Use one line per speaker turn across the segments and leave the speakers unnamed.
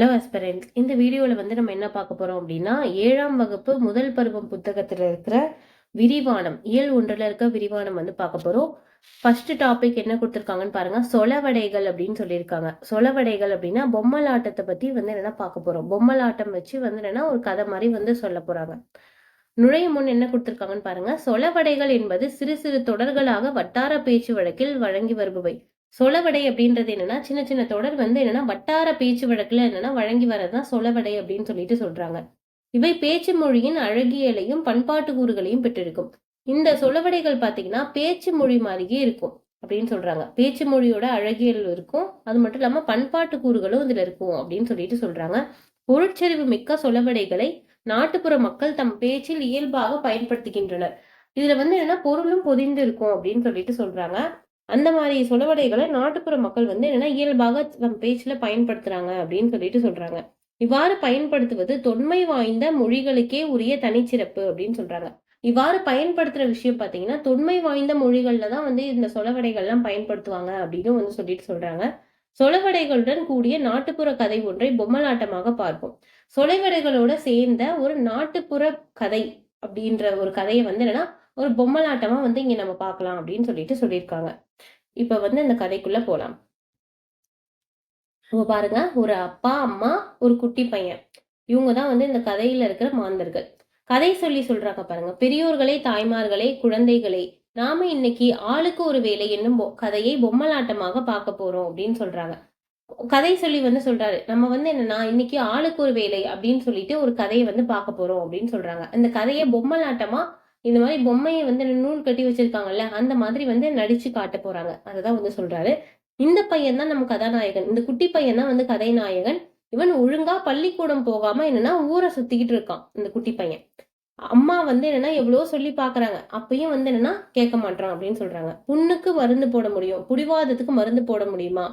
Hello aspirants. இந்த வீடியோவில் வந்து நம்ம என்ன பார்க்க போகிறோம் அப்படின்னா ஏழாம் வகுப்பு முதல் பருவம் புத்தகத்தில் இருக்கிற விரிவானம் இயல் ஒன்றில் இருக்க விரிவானம் வந்து பார்க்க போகிறோம் ஃபர்ஸ்ட் டாபிக் என்ன கொடுத்துருக்காங்கன்னு பாருங்க. சொலவடைகள் அப்படின்னு சொல்லியிருக்காங்க. சொலவடைகள் அப்படின்னா பொம்மலாட்டத்தை பற்றி வந்து என்னென்னா பார்க்க போகிறோம் பொம்மலாட்டம் வச்சு வந்து என்னென்னா ஒரு கதை மாதிரி வந்து சொல்ல போகிறாங்க நுழையும் முன் என்ன கொடுத்துருக்காங்கன்னு பாருங்க. சொலவடைகள் என்பது சிறு சிறு தொடர்களாக வட்டார பேச்சு வழக்கில் வழங்கி வருபவை. சொலவடை அப்படின்றது என்னன்னா சின்ன சின்ன தொடர் வந்து என்னன்னா வட்டார பேச்சு வழக்குல என்னன்னா வழங்கி வரதுதான் சொலவடை அப்படின்னு சொல்லிட்டு சொல்றாங்க. இவை பேச்சு மொழியின் அழகியலையும் பண்பாட்டு கூறுகளையும் பெற்றிருக்கும். இந்த சொலவடைகள் பாத்தீங்கன்னா பேச்சு மொழி மாதிரியே இருக்கும் அப்படின்னு சொல்றாங்க. பேச்சு மொழியோட அழகியல் இருக்கும். அது மட்டும் இல்லாம பண்பாட்டு கூறுகளும் இதுல இருக்கும் அப்படின்னு சொல்லிட்டு சொல்றாங்க. பொருட்செறிவு மிக்க சொலவடைகளை நாட்டுப்புற மக்கள் தம் பேச்சில் இயல்பாக பயன்படுத்துகின்றனர். இதுல வந்து என்னன்னா பொருளும் பொதிந்து இருக்கும் அப்படின்னு சொல்லிட்டு சொல்றாங்க. அந்த மாதிரி சொலவடைகளை நாட்டுப்புற மக்கள் வந்து என்னன்னா இயல்பாக நம் பேச்சுல பயன்படுத்துறாங்க அப்படின்னு சொல்லிட்டு சொல்றாங்க. இவ்வாறு பயன்படுத்துவது தொன்மை வாய்ந்த மொழிகளுக்கே உரிய தனிச்சிறப்பு அப்படின்னு சொல்றாங்க. இவ்வாறு பயன்படுத்துற விஷயம் பார்த்தீங்கன்னா தொன்மை வாய்ந்த மொழிகள்ல தான் வந்து இந்த சொலவடைகள்லாம் பயன்படுத்துவாங்க அப்படின்னு வந்து சொல்லிட்டு சொல்றாங்க. சொலவடைகளுடன் கூடிய நாட்டுப்புற கதை ஒன்றை பொம்மலாட்டமாக பார்ப்போம். சொலவடைகளோட சேர்ந்த ஒரு நாட்டுப்புற கதை அப்படின்ற ஒரு கதையை வந்து என்னன்னா ஒரு பொம்மலாட்டமா வந்து இங்க நம்ம பார்க்கலாம் அப்படின்னு சொல்லிட்டு சொல்லியிருக்காங்க. இப்ப வந்து இந்த கதைக்குள்ள போலாம். இப்போ பாருங்க ஒரு அப்பா அம்மா ஒரு குட்டி பையன். இவங்க தான் வந்து இந்த கதையில இருக்கிற மாந்தர்கள். கதை சொல்லி சொல்றாங்க பாருங்க பெரியோர்களே தாய்மார்களே குழந்தைகளே நாம இன்னைக்கு ஆளுக்கு ஒரு வேலை என்னும் பொ- கதையை பொம்மலாட்டமாக பார்க்க போறோம் அப்படின்னு சொல்றாங்க. கதை சொல்லி வந்து சொல்றாரு நம்ம வந்து என்னன்னா இன்னைக்கு ஆளுக்கு ஒரு வேலை அப்படின்னு சொல்லிட்டு ஒரு கதையை வந்து பார்க்க போறோம் அப்படின்னு சொல்றாங்க. அந்த கதையை பொம்மலாட்டமா இந்த மாதிரி பொம்மையை வந்து நூல் கட்டி வச்சிருக்காங்கல்ல அந்த மாதிரி வந்து நடிச்சு காட்ட போறாங்க. அதுதான் வந்து சொல்றாரு. இந்த பையன் தான் நம்ம கதாநாயகன். இந்த குட்டி பையன் தான் வந்து கதைநாயகன். இவன் ஒழுங்கா பள்ளிக்கூடம் போகாம என்னன்னா ஊரை சுத்திக்கிட்டு இருக்கான் இந்த குட்டி பையன். அம்மா வந்து என்னன்னா எவ்வளவோ சொல்லி பாக்குறாங்க. அப்பயும் வந்து என்னன்னா கேட்க மாட்டான் அப்படின்னு சொல்றாங்க. புண்ணுக்கு மருந்து போட முடியும். புடிவாதத்துக்கு மருந்து போட முடியுமா?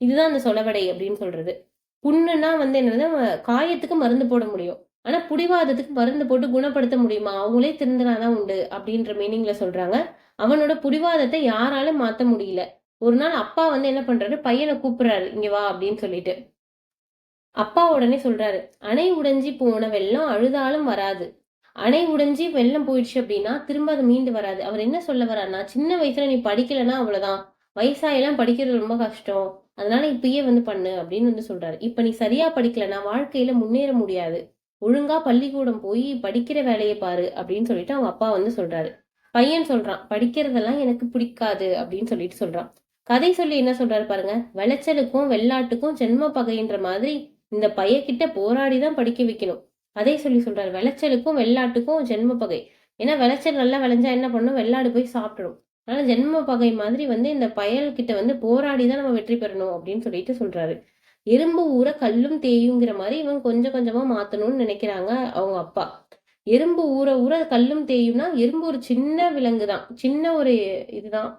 இதுதான் அந்த சொலவடை அப்படின்னு சொல்றது. புண்ணுன்னா வந்து என்னன்னா காயத்துக்கு மருந்து போட முடியும். ஆனால் புடிவாதத்துக்கு மருந்து போட்டு குணப்படுத்த முடியுமா? அவங்களே திருந்தினாதான் உண்டு அப்படின்ற மீனிங்ல சொல்றாங்க. அவனோட புடிவாதத்தை யாராலும் மாற்ற முடியல. ஒரு நாள் அப்பா வந்து என்ன பண்றாரு? பையனை கூப்பிடுறாரு இங்க வா அப்படின்னு சொல்லிட்டு. அப்பா உடனே சொல்றாரு அணை உடைஞ்சி போன வெள்ளம் அழுதாலும் வராது. அணை உடைஞ்சி வெள்ளம் போயிடுச்சு அப்படின்னா திரும்ப அது மீண்டு வராது. அவர் என்ன சொல்ல வர்றாருன்னா சின்ன வயசுல நீ படிக்கலைன்னா அவ்வளவுதான். வயசாயெல்லாம் படிக்கிறது ரொம்ப கஷ்டம். அதனால இப்பயே வந்து பண்ணு அப்படின்னு வந்து சொல்றாரு. இப்ப நீ சரியா படிக்கலைன்னா வாழ்க்கையில முன்னேற முடியாது. ஒழுங்கா பள்ளிக்கூடம் போய் படிக்கிற வேலையை பாரு அப்படின்னு சொல்லிட்டு அவங்க அப்பா வந்து சொல்றாரு. பையன் சொல்றான் படிக்கிறதெல்லாம் எனக்கு பிடிக்காது அப்படின்னு சொல்லிட்டு சொல்றான். கதை சொல்லி என்ன சொல்றாரு பாருங்க விளைச்சலுக்கும் வெள்ளாட்டுக்கும் ஜென்ம பகைன்ற மாதிரி இந்த பையக்கிட்ட போராடி தான் படிக்க வைக்கணும். கதை சொல்லி சொல்றாரு விளைச்சலுக்கும் வெள்ளாட்டுக்கும் ஜென்ம பகை. ஏன்னா விளைச்சல் நல்லா விளைஞ்சா என்ன பண்ணும்? வெள்ளாடு போய் சாப்பிடணும். அதனால ஜென்ம பகை மாதிரி வந்து இந்த பயல்கிட்ட வந்து போராடி தான் நம்ம வெற்றி பெறணும் அப்படின்னு சொல்லிட்டு சொல்றாரு. எறும்பு ஊற கல்லும் தேயுங்கிற மாதிரி இவங்க கொஞ்சம் கொஞ்சமா மாத்தணும்னு நினைக்கிறாங்க அவங்க அப்பா. எறும்பு ஊற ஊற கல்லும் தேயும்னா எறும்பு ஒரு சின்ன விலங்கு தான். சின்ன ஒரு இதுதான்.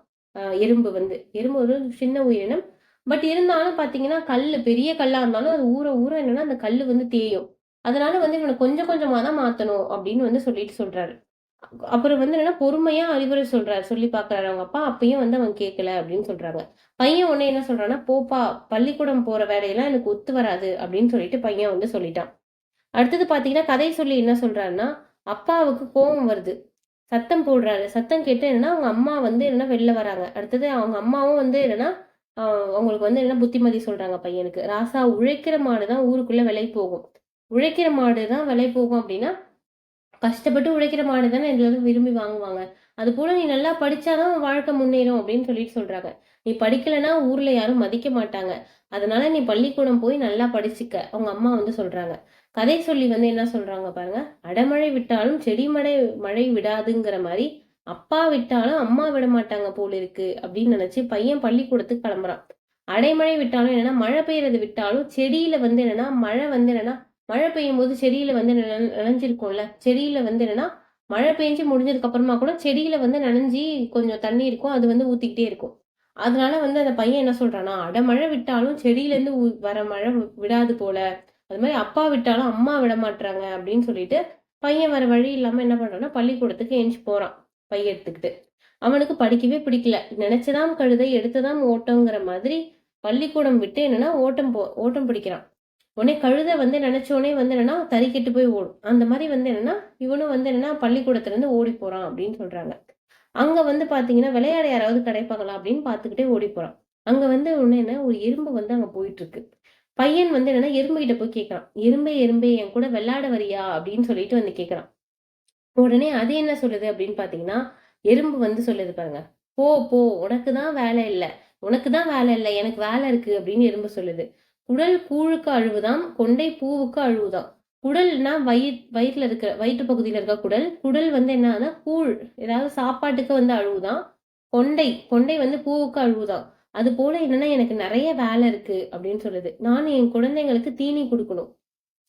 எறும்பு வந்து. எறும்பு ஒரு சின்ன உயிரினம். பட் இருந்தாலும் பாத்தீங்கன்னா கல் பெரிய கல்லா இருந்தாலும் அது ஊற ஊற என்னன்னா அந்த கல் வந்து தேயும். அதனால வந்து இவனை கொஞ்சம் கொஞ்சமா தான் மாத்தணும் அப்படின்னு வந்து சொல்லிட்டு சொல்றாரு. அப்புறம் வந்து என்னன்னா பொறுமையா அறிவுரை சொல்றாரு. சொல்லி பாக்குறாரு அவங்க அப்பா. அப்பயும் வந்து அவன் கேட்கல அப்படின்னு சொல்றாங்க. பையன் உடனே என்ன சொல்றான்னா போப்பா பள்ளிக்கூடம் போற வேலையெல்லாம் எனக்கு ஒத்து வராது அப்படின்னு சொல்லிட்டு பையன் வந்து சொல்லிட்டான். அடுத்தது பாத்தீங்கன்னா கதை சொல்லி என்ன சொல்றாருன்னா அப்பாவுக்கு கோபம் வருது. சத்தம் போடுறாரு. சத்தம் கேட்டு என்னன்னா அவங்க அம்மா வந்து என்னன்னா வெளில வராங்க. அடுத்தது அவங்க அம்மாவும் வந்து என்னன்னா அவங்களுக்கு வந்து என்ன புத்திமதி சொல்றாங்க பையனுக்கு. ராசா உழைக்கிற மாடு தான் ஊருக்குள்ள விலை போகும். உழைக்கிற மாடு தான் விலை போகும் அப்படின்னா கஷ்டப்பட்டு உழைக்கிற மாடு தானே எல்லாரும் விரும்பி வாங்குவாங்க. அது போல நீ நல்லா படிச்சாதான் உன் வாழ்க்கை முன்னேறும் அப்படின்னு சொல்லிட்டு சொல்றாங்க. நீ படிக்கலைன்னா ஊர்ல யாரும் மதிக்க மாட்டாங்க. அதனால நீ பள்ளிக்கூடம் போய் நல்லா படிச்சுக்க அவங்க அம்மா வந்து சொல்றாங்க. கதை சொல்லி வந்து என்ன சொல்றாங்க பாருங்க அடமழை விட்டாலும் செடி மழை மழை விடாதுங்கிற மாதிரி அப்பா விட்டாலும் அம்மா விட மாட்டாங்க போல இருக்கு அப்படின்னு நினைச்சு பையன் பள்ளிக்கூடத்துக்கு கிளம்புறான். அடைமழை விட்டாலும் என்னன்னா மழை பெய்யறது விட்டாலும் செடியில வந்து என்னன்னா மழை வந்து என்னன்னா மழை பெய்யும் போது செடியில வந்து நினைஞ்சிருக்கும்ல. செடியில வந்து என்னன்னா மழை பெஞ்சு முடிஞ்சதுக்கு அப்புறமா கூட செடியில வந்து நனைஞ்சி கொஞ்சம் தண்ணி இருக்கும் அது வந்து ஊத்திக்கிட்டே இருக்கும். அதனால வந்து அந்த பையன் என்ன சொல்றானா அடமழை விட்டாலும் செடியில இருந்து ஊ- வர மழை விடாது போல. அது மாதிரி அப்பா விட்டாலும் அம்மா விட மாட்றாங்க அப்படின்னு சொல்லிட்டு பையன் வர வழி இல்லாம என்ன பண்றான்னா பள்ளிக்கூடத்துக்கு எஞ்சி போறான் பையன் எடுத்துக்கிட்டு. அவனுக்கு படிக்கவே பிடிக்கல. நினைச்சதாம் கழுதை எடுத்ததாம் ஓட்டங்கிற மாதிரி பள்ளிக்கூடம் விட்டு என்னன்னா ஓட்டம் போ ஓட்டம் பிடிக்கிறான். உடனே கழுதை வந்து நினைச்ச உடனே வந்து என்னன்னா தறிக்கெட்டு போய் ஓடும். அந்த மாதிரி வந்து என்னன்னா இவனும் வந்து என்னன்னா பள்ளிக்கூடத்துலேருந்து ஓடி போகிறான் அப்படின்னு சொல்கிறாங்க அங்கே வந்து பார்த்தீங்கன்னா விளையாட யாராவது கிடைப்பாங்களா அப்படின்னு பார்த்துக்கிட்டே ஓடி போகிறான் அங்கே வந்து உடனே என்ன ஒரு எறும்பு வந்து அங்கே போயிட்டுருக்கு பையன் வந்து என்னன்னா எறும்புகிட்ட போய் கேட்குறான் எறும்பே எறும்பே என் கூட விளையாட வரியா? அப்படின்னு சொல்லிட்டு வந்து கேட்குறான் உடனே அது என்ன சொல்லுது அப்படின்னு பார்த்தீங்கன்னா எறும்பு வந்து சொல்லுது பாருங்க. போ போ உனக்கு தான் வேலை இல்லை. உனக்கு தான் வேலை இல்லை. எனக்கு வேலை இருக்குது அப்படின்னு எறும்பு சொல்லுது. குடல் கூழுக்கு அழுவுதான் கொண்டை பூவுக்கு அழுவுதான் குடல்னா வயிற் வயிற்றுல இருக்கிற வயிற்று பகுதியில் இருக்க குடல். குடல் வந்து என்னன்னா கூழ் ஏதாவது சாப்பாட்டுக்கு வந்து அழுவுதான் கொண்டை கொண்டை வந்து பூவுக்கு அழுவுதான் அது போல என்னன்னா எனக்கு நிறைய வேலை இருக்கு அப்படின்னு சொல்லுது. நான் என் குழந்தைங்களுக்கு தீனி கொடுக்கணும்.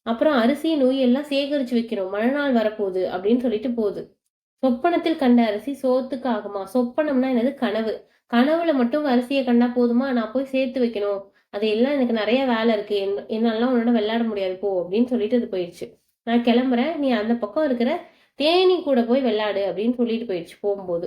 அப்புறம் அரிசி நோய் எல்லாம் சேகரிச்சு வைக்கணும். மழை நாள் வரப்போகுது அப்படின்னு சொல்லிட்டு போகுது. சொப்பனத்தில் கண்ட அரிசி சோத்துக்கு ஆகுமா? சொப்பனம்னா என்னது? கனவு. கனவுல மட்டும் அரிசியை கண்டா போதுமா? நான் போய் சேர்த்து வைக்கணும். அது எல்லாம் எனக்கு நிறைய வேலை இருக்கு. என்னாலலாம் உன்னோட விளையாட முடியாது போ அப்படின்னு சொல்லிட்டு அது போயிடுச்சு. நான் கிளம்புறேன். நீ அந்த பக்கம் இருக்கிற தேனி கூட போய் விளையாடு அப்படின்னு சொல்லிட்டு போயிடுச்சு போகும்போது.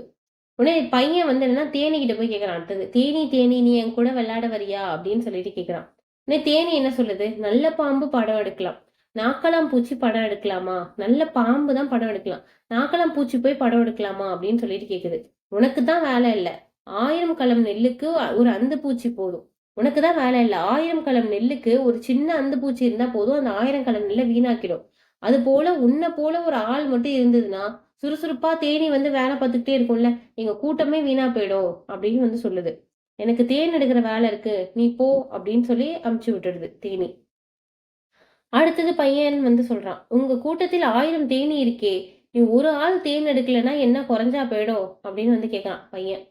உடனே பையன் வந்து என்னன்னா தேனிக்கிட்ட போய் கேட்கறான் அடுத்தது தேனி தேனி நீ என் கூட விளையாட வரியா? அப்படின்னு சொல்லிட்டு கேட்கறான் உடனே தேனி என்ன சொல்லுது? நல்ல பாம்பு படம் எடுக்கலாம். நாக்கலாம் பூச்சி படம் எடுக்கலாமா? நல்ல பாம்பு தான் படம் எடுக்கலாம். நாக்கலாம் பூச்சி போய் படம் எடுக்கலாமா? அப்படின்னு சொல்லிட்டு கேக்குது. உனக்கு தான் வேலை இல்லை. ஆயிரம் களம் நெல்லுக்கு ஒரு அந்த பூச்சி போதும். உனக்கு தான் வேலை இல்லை. ஆயிரம் களம் நெல்லுக்கு ஒரு சின்ன அந்த பூச்சி இருந்தா போதும் அந்த ஆயிரம் களம் நெல்லை வீணாக்கிடும். அது போல உன்னை போல ஒரு ஆள் மட்டும் இருந்ததுன்னா சுறுசுறுப்பா தேனி வந்து வேலை பார்த்துக்கிட்டே இருக்கும்ல எங்க கூட்டமே வீணா போயிடும் அப்படின்னு வந்து சொல்லுது. எனக்கு தேன் எடுக்கிற வேலை இருக்கு நீ போ அப்படின்னு சொல்லி அமுச்சு விட்டுடுது தேனி. அடுத்தது பையன் வந்து சொல்றான் உங்க கூட்டத்தில் ஆயிரம் தேனி இருக்கே நீ ஒரு ஆள் தேன் எடுக்கலன்னா என்ன குறைஞ்சா போயிடும்? அப்படின்னு வந்து கேட்கறான் பையன்.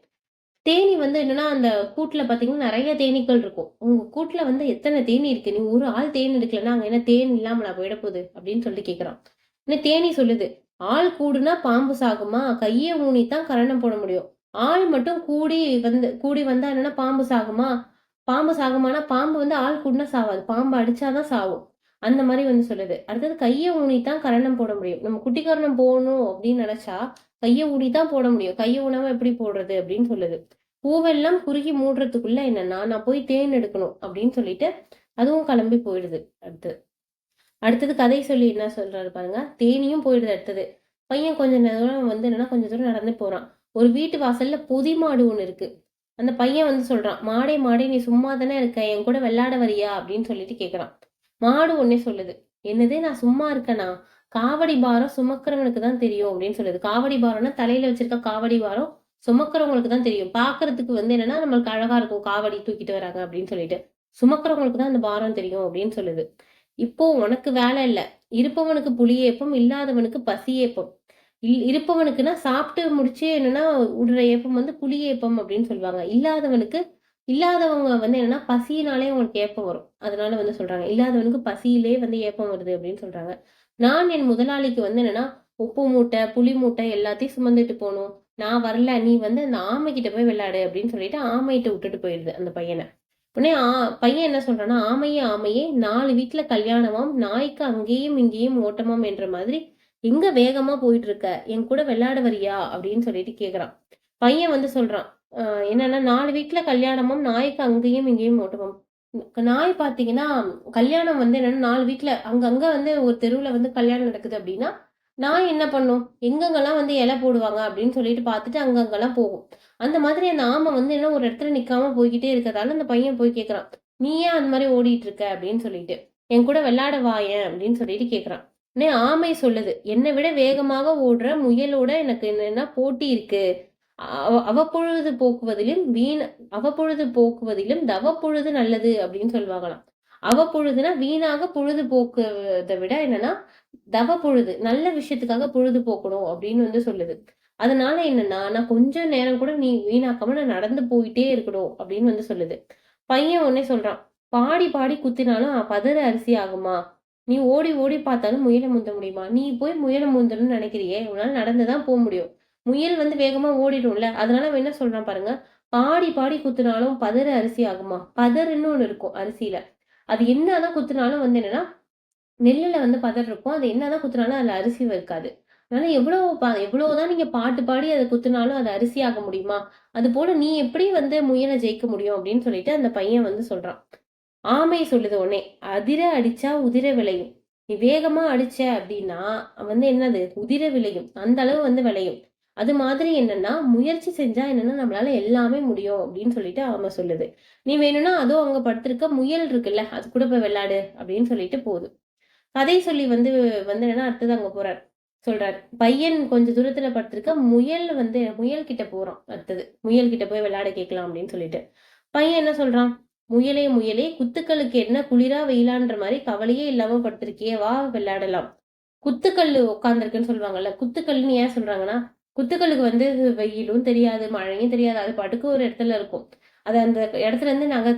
தேனி வந்து என்னன்னா அந்த கூட்டில் பார்த்தீங்கன்னா நிறைய தேனீக்கள் இருக்கும். உங்கள் கூட்டில் வந்து எத்தனை தேனி இருக்கு? நீ ஒரு ஆள் தேன் எடுக்கலன்னா அங்கே என்ன தேன் இல்லாமலா போயிட போகுது? அப்படின்னு சொல்லி கேட்குறான் இன்னும் தேனி சொல்லுது? ஆள் கூடுனா பாம்பு சாகுமா? கையை ஊனி தான் கரணம் போட முடியும். ஆள் மட்டும் கூடி வந்து கூடி வந்தா என்னன்னா பாம்பு சாகுமா? பாம்பு சாகுமானா பாம்பு வந்து ஆள் கூடுனா சாவாது. பாம்பு அடிச்சாதான் சாவும். அந்த மாதிரி வந்து சொல்லுது. அடுத்தது கையை ஊனி தான் கரணம் போட முடியும். நம்ம குட்டி கரணம் போகணும் அப்படின்னு நினைச்சா கையை ஊடிதான் போட முடியும். கையை ஊனாம எப்படி போடுறது அப்படின்னு சொல்லுது. பூவெல்லாம் குறுகி மூடுறதுக்குள்ள என்னன்னா நான் போய் தேன் எடுக்கணும் அப்படின்னு சொல்லிட்டு அதுவும் கிளம்பி போயிடுது அடுத்து. அடுத்தது கதை சொல்லி என்ன சொல்றாரு பாருங்க. தேனியும் போயிடுது அடுத்தது. பையன் கொஞ்ச நேரம் வந்து என்னன்னா கொஞ்ச தூரம் நடந்து போறான். ஒரு வீட்டு வாசல்ல பொதி மாடு ஒண்ணு இருக்கு. அந்த பையன் வந்து சொல்றான் மாடே மாடே நீ சும்மா தானே இருக்க? என் கூட விளையாட வரியா? அப்படின்னு சொல்லிட்டு கேக்குறான். மாடு ஒன்னே சொல்லுது என்னது நான் சும்மா இருக்கேனா? காவடி பாரம் சுமக்கிறவனுக்கு தான் தெரியும் அப்படின்னு சொல்லுது. காவடி பாரம்னா தலையில வச்சிருக்க காவடி பாரம் சுமக்கிறவங்களுக்கு தான் தெரியும். பாக்குறதுக்கு வந்து என்னன்னா நம்மளுக்கு அழகா இருக்கும். காவடி தூக்கிட்டு வராங்க அப்படின்னு சொல்லிட்டு. சுமக்கிறவங்களுக்கு தான் அந்த பாரம் தெரியும் அப்படின்னு சொல்லுது. இப்போ உனக்கு வேலை இல்லை. இருப்பவனுக்கு புளியேப்பம் இல்லாதவனுக்கு பசியேப்பம். இல் இருப்பவனுக்குன்னா சாப்பிட்டு முடிச்சு என்னன்னா விடுற ஏப்பம் வந்து புளியேப்பம் அப்படின்னு சொல்லுவாங்க. இல்லாதவனுக்கு இல்லாதவங்க வந்து என்னன்னா பசியினாலே அவங்களுக்கு ஏப்பம் வரும். அதனால வந்து சொல்றாங்க. இல்லாதவனுக்கு பசியிலே வந்து ஏப்பம் வருது அப்படின்னு சொல்றாங்க. நான் என் முதலாளிக்கு வந்து என்னன்னா உப்பு மூட்டை புளி மூட்டை எல்லாத்தையும் சுமந்துட்டு போகணும். நான் வரல நீ வந்து அந்த ஆமை கிட்ட போய் விளையாடு அப்படின்னு சொல்லிட்டு ஆமைகிட்ட விட்டுட்டு போயிடுது அந்த பையனை. உடனே ஆ பையன் என்ன சொல்றான்னா ஆமையே ஆமையே நாலு வீட்டுல கல்யாணமாம் நாய்க்கு அங்கேயும் இங்கேயும் ஓட்டமாம் என்ற மாதிரி எங்க வேகமா போயிட்டு இருக்க என் கூட விளையாட வரியா? அப்படின்னு சொல்லிட்டு கேக்குறான். பையன் வந்து சொல்றான் என்னன்னா நாலு வீட்டுல கல்யாணமும் நாய்க்கு அங்கேயும் இங்கேயும் ஓட்டமாம். நாய் பார்த்தீங்கன்னா கல்யாணம் வந்து என்னென்னா நாலு வீட்டில் அங்கங்கே வந்து ஒரு தெருவில் வந்து கல்யாணம் நடக்குது அப்படின்னா நான் என்ன பண்ணும்? எங்கெங்கெல்லாம் வந்து இலை போடுவாங்க அப்படின்னு சொல்லிட்டு பார்த்துட்டு அங்கங்கெல்லாம் போகும். அந்த மாதிரி அந்த ஆமை வந்து என்ன ஒரு இடத்துல நிற்காம போய்கிட்டே இருக்கிறதால அந்த பையன் போய் கேட்குறான் நீ ஏன் அந்த மாதிரி ஓடிட்டு இருக்க? அப்படின்னு சொல்லிட்டு என் கூட விளையாட வாயேன் அப்படின்னு சொல்லிட்டு கேட்குறான் உடனே ஆமை சொல்லுது என்னை விட வேகமாக ஓடுற முயலோட எனக்கு என்னென்னா போட்டி இருக்கு? அவப்பொழுது போக்குவதிலும் வீண் அவப்பொழுது போக்குவதிலும் தவப்பொழுது நல்லது அப்படின்னு சொல்லுவாங்களாம். அவப்பொழுதுனா வீணாக பொழுது போக்குவதை விட என்னன்னா தவ பொழுது நல்ல விஷயத்துக்காக பொழுது போக்கணும் அப்படின்னு வந்து சொல்லுது. அதனால என்னன்னா நான் கொஞ்ச நேரம் கூட நீ வீணாக்காம நான் நடந்து போயிட்டே இருக்கணும் அப்படின்னு வந்து சொல்லுது. பையன் உடனே சொல்றான் பாடி பாடி குத்தினாலும் பதற அரிசி ஆகுமா? நீ ஓடி ஓடி பார்த்தாலும் முயலை முந்த முடியுமா? நீ போய் முயலை முந்தணும்னு நினைக்கிறியே உன்னால நடந்துதான் போக முடியும். முயல் வந்து வேகமா ஓடிடும்ல. அதனால அவன் என்ன சொல்றான் பாருங்க பாடி பாடி குத்துனாலும் பதற அரிசி ஆகுமா? பதறுன்னு ஒண்ணு இருக்கும் அரிசியில. அது என்னதான் குத்துனாலும் வந்து என்னன்னா நெல்லுல வந்து பதர் இருக்கும். அது என்னதான் குத்துனாலும் அதுல அரிசி இருக்காது. அதனால எவ்வளவு எவ்வளவுதான் நீங்க பாட்டு பாடி அதை குத்துனாலும் அது அரிசி ஆக முடியுமா? அது போல நீ எப்படி வந்து முயலை ஜெயிக்க முடியும் அப்படின்னு சொல்லிட்டு அந்த பையன் வந்து சொல்றான். ஆமை சொல்லுது உடனே அதிர அடிச்சா உதிர விளையும். நீ வேகமா அடிச்ச அப்படின்னா வந்து என்னது? உதிர விளையும். அந்த அளவு வந்து விளையும். அது மாதிரி என்னன்னா முயற்சி செஞ்சா என்னன்னா நம்மளால எல்லாமே முடியும் அப்படின்னு சொல்லிட்டு ஆமை சொல்லுது. நீ வேணும்னா அதோ அங்க படுத்திருக்க முயல் இருக்குல்ல அது கூட போய் விளையாடு அப்படின்னு சொல்லிட்டு போகுது. கதை சொல்லி வந்து வந்து என்னன்னா அடுத்தது அங்க போறார். சொல்றார் பையன் கொஞ்ச தூரத்துல படுத்திருக்க முயல் வந்து முயல் கிட்ட போறான் அடுத்தது. முயல் கிட்ட போய் விளையாட கேட்கலாம் அப்படின்னு சொல்லிட்டு. பையன் என்ன சொல்றான்? முயலே முயலே குத்துக்களுக்கு என்ன குளிரா வெயிலான்ற மாதிரி கவலையே இல்லாம படுத்திருக்கியே வா விளையாடலாம். குத்துக்கல் உட்காந்துருக்குன்னு சொல்லுவாங்கல்ல குத்துக்கல்னு ஏன் சொல்றாங்கன்னா குத்துக்களுக்கு வந்து வெயிலும் தெரியாது மழையும் தெரியாது. அது பாட்டுக்கு ஒரு இடத்துல இருக்கும். அது அந்த இடத்துல இருந்து நக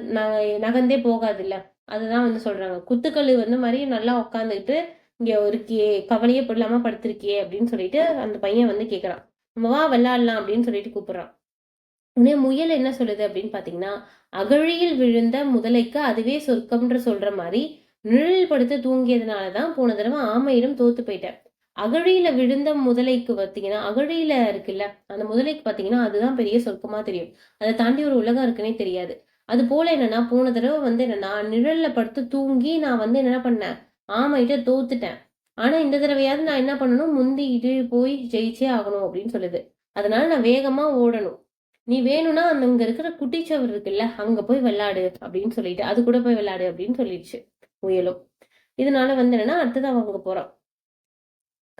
நகர்ந்தே போகாது இல்லை அதுதான் வந்து சொல்றாங்க. குத்துக்கள் வந்து மாதிரி நல்லா உட்காந்துக்கிட்டு இங்கே இருக்கியே கவலையே இல்லாம படுத்திருக்கியே அப்படின்னு சொல்லிட்டு அந்த பையன் வந்து கேட்குறான் நம்ம வா விளாடலாம் அப்படின்னு சொல்லிட்டு கூப்பிடுறான். உடனே முயல் என்ன சொல்லுது அப்படின்னு பார்த்தீங்கன்னா அகழியில் விழுந்த முதலைக்கு அதுவே சொர்க்கம்ன்ற சொல்ற மாதிரி நிழல் படுத்து தூங்கியதுனால தான் போன தடவை ஆமையிடம் தோத்து போயிட்டேன். அகழியில் விழுந்த முதலைக்கு பார்த்தீங்கன்னா அகழியில் இருக்குல்ல அந்த முதலைக்கு பார்த்தீங்கன்னா அதுதான் பெரிய சொர்க்கமாக தெரியும். அதை தாண்டி ஒரு உலகம் இருக்குன்னே தெரியாது. அது போல் என்னென்னா போன தடவை வந்து என்னென்னா நிழலில் படுத்து தூங்கி நான் வந்து என்ன பண்ணேன் ஆமைகிட்ட தோத்துட்டேன். ஆனால் இந்த தடவையாவது நான் என்ன பண்ணணும் முந்திக்கிட்டு போய் ஜெயிச்சே ஆகணும் அப்படின்னு சொல்லுது. அதனால நான் வேகமாக ஓடணும். நீ வேணும்னா அந்த அங்க இருக்கிற குட்டிச்சவர் இருக்குல்ல அங்கே போய் விளாடு அப்படின்னு சொல்லிட்டு அது கூட போய் விளாடு அப்படின்னு சொல்லிடுச்சு முயலும். இதனால வந்து என்னன்னா அடுத்தது அவங்க போகிறான்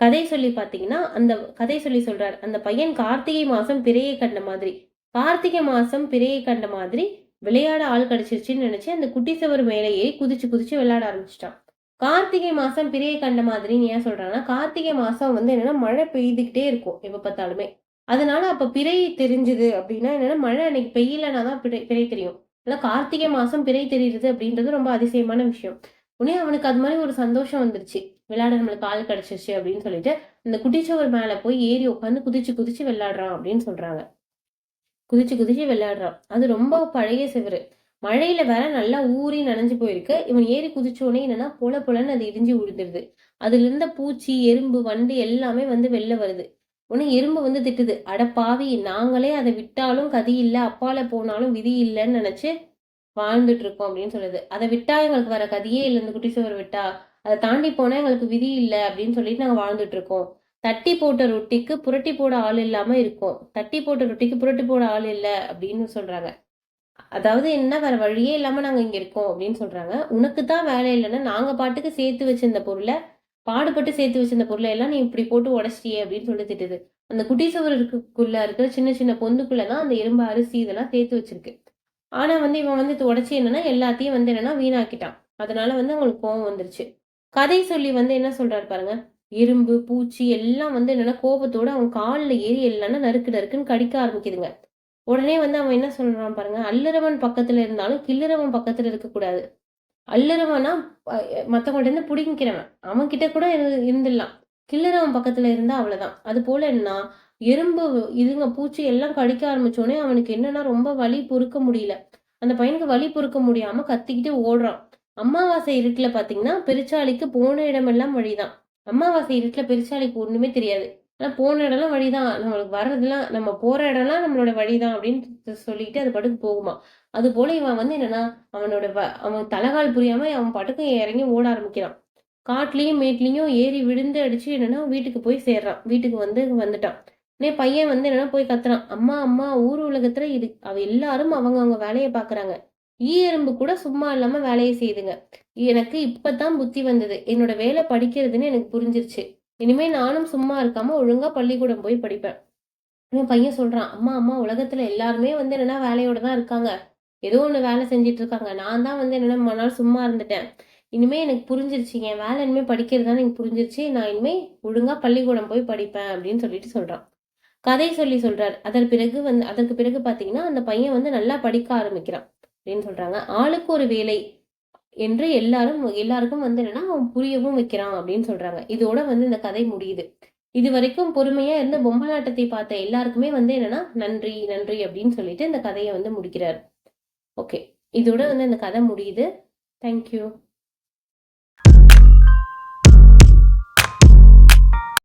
கதை சொல்லி பார்த்தீங்கன்னா அந்த கதை சொல்லி சொல்றார் அந்த பையன் கார்த்திகை மாசம் பிறையை கண்ட மாதிரி. கார்த்திகை மாசம் பிறையை கண்ட மாதிரி விளையாட ஆள் கிடைச்சிருச்சுன்னு நினைச்சு அந்த குட்டி சவர் மேலே ஏறி குதிச்சு குதிச்சு விளையாட ஆரம்பிச்சிட்டான். கார்த்திகை மாசம் பிறையை கண்ட மாதிரின்னு ஏன் சொல்றாங்கன்னா கார்த்திகை மாசம் வந்து என்னன்னா மழை பெய்துகிட்டே இருக்கும் எப்ப பார்த்தாலுமே. அதனால அப்ப பிறை தெரிஞ்சுது அப்படின்னா என்னன்னா மழை அன்னைக்கு பெய்யலன்னா தான் பிறை பிறை தெரியும். ஆனால் கார்த்திகை மாசம் பிறை தெரியுது அப்படின்றது ரொம்ப அதிசயமான விஷயம். உடனே அவனுக்கு அது மாதிரி ஒரு சந்தோஷம் வந்துருச்சு. விளையாட நம்மளுக்கு ஆள் கிடைச்சிருச்சு அப்படின்னு சொல்லிட்டு இந்த குட்டிச்சவர் மேல போய் ஏறி உட்காந்து குதிச்சு குதிச்சு விளையாடுறான் அப்படின்னு சொல்றாங்க. குதிச்சு குதிச்சு விளையாடுறான். அது ரொம்ப பழைய சிவரு. மழையில வேற நல்லா ஊறி நனைஞ்சு போயிருக்கு. இவன் ஏறி குதிச்சோடனே என்னன்னா பொல பொலன்னு அது இடிஞ்சு விழுந்துருது அதுல இருந்த பூச்சி எறும்பு வண்டு எல்லாமே வந்து வெளில வருது. உடனே எறும்பு வந்து திட்டுது. அட பாவி நாங்களே அதை விட்டாலும் கதி இல்லை அப்பால போனாலும் விதி இல்லைன்னு நினைச்சு வாழ்ந்துட்டு இருக்கோம் அப்படின்னு சொல்லுது. அதை விட்டா எங்களுக்கு வர கதியே இல்லை இந்த குட்டி சுவர் விட்டா. அதை தாண்டி போனா எங்களுக்கு விதி இல்லை அப்படின்னு சொல்லிட்டு நாங்க வாழ்ந்துட்டு இருக்கோம் தட்டி போட்ட ரொட்டிக்கு புரட்டி போட ஆள் இல்லாம இருக்கும். தட்டி போட்ட ரொட்டிக்கு புரட்டி போட ஆள் இல்லை அப்படின்னு சொல்றாங்க. அதாவது என்ன வேற வழியே இல்லாம நாங்க இங்க இருக்கோம் அப்படின்னு சொல்றாங்க. உனக்கு தான் வேலை இல்லைன்னா நாங்க பாட்டுக்கு சேர்த்து வச்சிருந்த பொருளை பாடுபட்டு சேர்த்து வச்சிருந்த பொருளை எல்லாம் நீ இப்படி போட்டு உடச்சிட்டியே அப்படின்னு சொல்லி திட்டுது. அந்த குட்டி இருக்குள்ள இருக்கிற சின்ன சின்ன பொந்துக்குள்ள தான் அந்த எறும்பு அரிசி இதெல்லாம் சேர்த்து வச்சிருக்கு. ஆனால் வந்து இவன் வந்து உடச்சி என்னன்னா எல்லாத்தையும் வந்து என்னன்னா வீணாக்கிட்டான். அதனால வந்து அவங்களுக்கு கோவம் வந்துருச்சு. கதை சொல்லி வந்து என்ன சொல்றாரு பாருங்க. இரும்பு பூச்சி எல்லாம் வந்து என்னன்னா கோபத்தோட அவன் காலில் ஏறி இல்லைன்னா நறுக்கு நறுக்குன்னு கடிக்க ஆரம்பிக்குதுங்க. உடனே வந்து அவன் என்ன சொல்றான் பாருங்க. அல்லறவன் பக்கத்துல இருந்தாலும் கில்லறவன் பக்கத்துல இருக்கக்கூடாது. அல்லறவனா மத்தவங்கள்ட்ட இருந்து பிடிங்கிறவன் அவன் கிட்ட கூட இருந்துடலாம். கில்லறவன் பக்கத்துல இருந்தா அவ்வளவுதான். அது போல என்ன எறும்பு இதுங்க பூச்சி எல்லாம் கடிக்க ஆரம்பிச்சோடனே அவனுக்கு என்னன்னா ரொம்ப வலி பொறுக்க முடியல. அந்த பையனுக்கு வலி பொறுக்க முடியாம கத்திக்கிட்டு ஓடுறான். அமாவாசை இருட்டுல பாத்தீங்கன்னா பெருச்சாளிக்கு போன இடமெல்லாம் வழிதான். அமாவாசை இருட்டுல பெருச்சாளிக்கு ஒண்ணுமே தெரியாது. ஆனா போன இடம்லாம் வழிதான். நம்மளுக்கு வர்றதுலாம் நம்ம போற இடம்லாம் நம்மளோட வழிதான் அப்படின்னு சொல்லிட்டு அது பாட்டுக்கு போகுமா அது போல இவன் வந்து என்னன்னா அவனோட அவன் தலைகால் புரியாம அவன் படுக்க இறங்கி ஓட ஆரம்பிக்கிறான். காட்டுலயும் மேட்லயும் ஏறி விழுந்து அடிச்சு என்னன்னா வீட்டுக்கு போய் சேர்றான். வீட்டுக்கு வந்து வந்துட்டான். உடனே பையன் வந்து என்னன்னா போய் கத்துறான். அம்மா அம்மா ஊர் உலகத்துல இது அவ எல்லாரும் அவங்க அவங்க வேலையை பாக்குறாங்க. ஈ எறும்பு கூட சும்மா இல்லாம வேலையை செய்யுதுங்க எனக்கு இப்பதான் புத்தி வந்தது. என்னோட வேலை படிக்கிறதுன்னு எனக்கு புரிஞ்சிருச்சு. இனிமே நானும் சும்மா இருக்காம ஒழுங்கா பள்ளிக்கூடம் போய் படிப்பேன். என் பையன் சொல்றான் அம்மா அம்மா உலகத்துல எல்லாருமே வந்து என்னன்னா வேலையோட தான் இருக்காங்க. ஏதோ ஒண்ணு வேலை செஞ்சுட்டு இருக்காங்க. நான் தான் வந்து என்னென்ன மறுநாள் நாள் சும்மா இருந்துட்டேன். இனிமே எனக்கு புரிஞ்சிருச்சு. என் வேலை இனிமே படிக்கிறது தான் எனக்கு புரிஞ்சிருச்சு. நான் இனிமே ஒழுங்கா பள்ளிக்கூடம் போய் படிப்பேன். அப்படின்னு சொல்லிட்டு சொல்றான். கதை சொல்லி சொல்றாரு. அதன் பிறகு வந்து அதற்கு பிறகு பாத்தீங்கன்னா அந்த பையன் வந்து நல்லா படிக்க ஆரம்பிக்கிறான் அப்படின்னு சொல்றாங்க. ஆளுக்கு ஒரு வேலை என்று எல்லாரும் எல்லாருக்கும் வந்து என்னன்னா அவன் புரியவும் வைக்கிறான் அப்படின்னு சொல்றாங்க. இதோட வந்து இந்த கதை முடியுது. இது வரைக்கும் பொறுமையா இருந்த பொம்மலாட்டத்தை பார்த்த எல்லாருக்குமே வந்து என்னன்னா நன்றி நன்றி அப்படின்னு சொல்லிட்டு இந்த கதையை வந்து முடிக்கிறார். ஓகே. இதோட வந்து இந்த கதை முடியுது. தேங்க்யூ